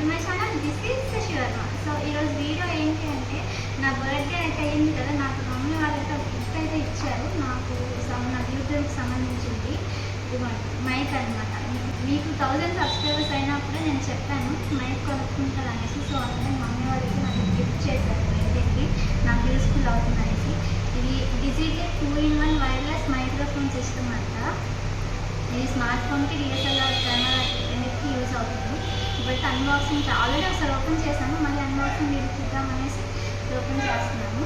To my channel this is Shivarma so ఈరోజు video ఏంటి అంటే నా బర్త్డే అయితే అయింది కదా నాకు మమ్మీ వాళ్ళతో గిఫ్ట్ అయితే ఇచ్చారు. నాకు నా యూట్యూబ్కి సంబంధించింది. మైక్ అనమాట మీకు థౌజండ్ సబ్స్క్రైబర్స్ అయినప్పుడే నేను చెప్పాను మైక్ కొనుక్కుంటారు అనేసి. సో అందుకని మమ్మీ వాళ్ళకి నాకు గిఫ్ట్ చేశారు బర్త్డేకి నాకు యూస్ఫుల్ అవుతుంది అనేసి. ఇది digital two in one wireless microphone system అంట. ఇది స్మార్ట్ ఫోన్కి డిఎస్ఎల్ఆర్ కెమెరా రెండింటికి యూజ్ అవుతుంది. బట్ అన్బాక్సింగ్ ఆల్రెడీ ఒకసారి ఓపెన్ చేశాను. మళ్ళీ అన్బాక్సింగ్ వీడియో చూద్దామనేసి ఓపెన్ చేస్తున్నాను.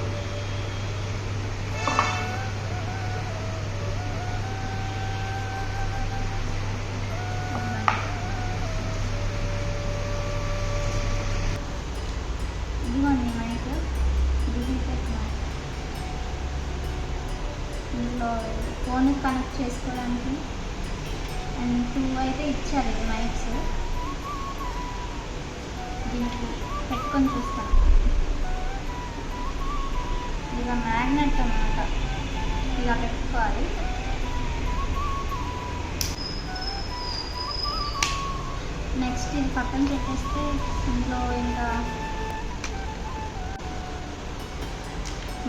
ఇదిగోండి మైక్ డిజిటెక్ ఇందులో ఫోన్ కనెక్ట్ చేసుకోవడానికి. అండ్ టూ అయితే ఇచ్చారు మైక్స్ దీనికి పెట్టుకొని చూస్తాను ఇలా మ్యాగ్నెట్ అన్నమాట. ఇలా పెట్టుకోవాలి. నెక్స్ట్ ఇది పక్కన పెట్టేస్తే ఇంట్లో ఇంకా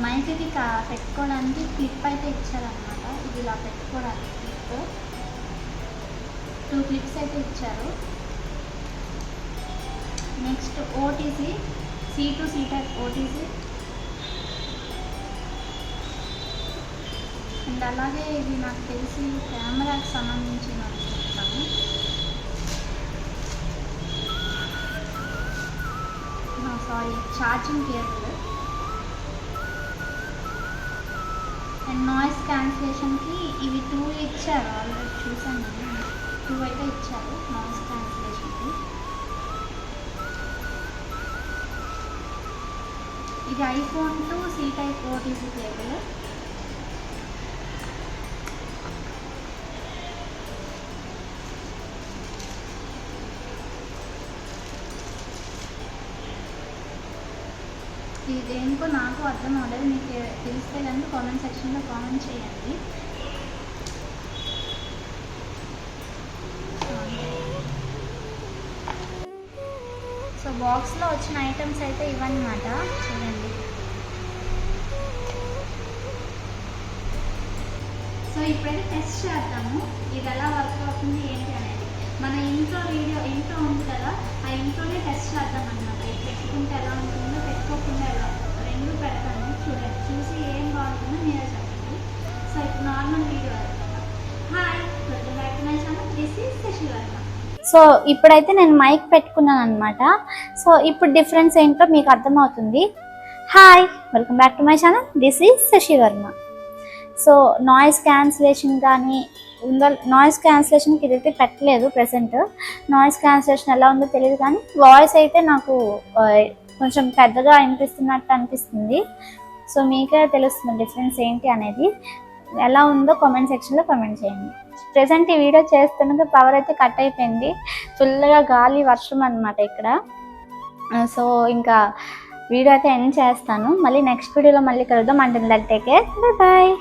మైక్కి కా పెట్టుకోవడానికి క్లిప్ అయితే ఇచ్చారనమాట ఇది ఇలా పెట్టుకోవడానికి క్లిప్ టూ క్లిప్స్ అయితే ఇచ్చారు. Next OTC C to C type OTC and అలాగే ఇది నాకు తెలిసి కెమెరాకి సంబంధించిన చెప్తాను. Sorry charging cable and noise క్యాన్సిలేషన్కి ఇవి టూ ఇచ్చారు ఆల్రెడీ చూసాను నేను. టూ అయితే ఇచ్చారు నాయిస్ క్యాన్సిలేషన్కి ఇది iPhone to C type OTC cable ఇది దేనికో నాకు అర్థం అవ్వలేదు మీకు తెలిస్తే కనుక కామెంట్ సెక్షన్లో కామెంట్ చేయండి. సో బాక్స్లో వచ్చిన ఐటమ్స్ అయితే ఇవన్నమాట చూడండి. సో ఇప్పుడైతే టెస్ట్ చేద్దాము. ఇది ఎలా వర్క్ అవుతుంది ఏంటి అనేది. మన ఇంట్లో వీడియో ఇంట్లో ఉంది కదా ఆ ఇంట్లోనే టెస్ట్ చేద్దాం అనమాట ఇది పెట్టుకుంటే ఎలా ఉంటుందో పెట్టుకోకుండా ఎలా రెండు పెడతాను. సో ఇప్పుడైతే నేను మైక్ పెట్టుకున్నాను అనమాట సో ఇప్పుడు డిఫరెన్స్ ఏంటో మీకు అర్థమవుతుంది. Hi welcome back to my channel this is Shashivarma so noise cancellation కానీ ఉందో నాయిస్ క్యాన్సిలేషన్కి ఇదైతే పెట్టలేదు ప్రెసెంట్ నాయిస్ క్యాన్సిలేషన్ ఎలా ఉందో తెలియదు కానీ వాయిస్ అయితే నాకు కొంచెం పెద్దగా అనిపిస్తున్నట్టు అనిపిస్తుంది. సో మీకే తెలుస్తుంది డిఫరెన్స్ ఏంటి అనేది. ఎలా ఉందో కామెంట్ సెక్షన్లో కామెంట్ చేయండి. ప్రెసెంట్ ఈ వీడియో చేస్తున్నది పవర్ అయితే కట్ అయిపోయింది. ఫుల్గా గాలి వర్షం అనమాట ఇక్కడ. సో ఇంకా వీడియో అయితే ఎండ్ చేస్తాను. మళ్ళీ నెక్స్ట్ వీడియోలో మళ్ళీ కలుద్దాం. అంటే దట్ టేక్ కేర్ బాయ్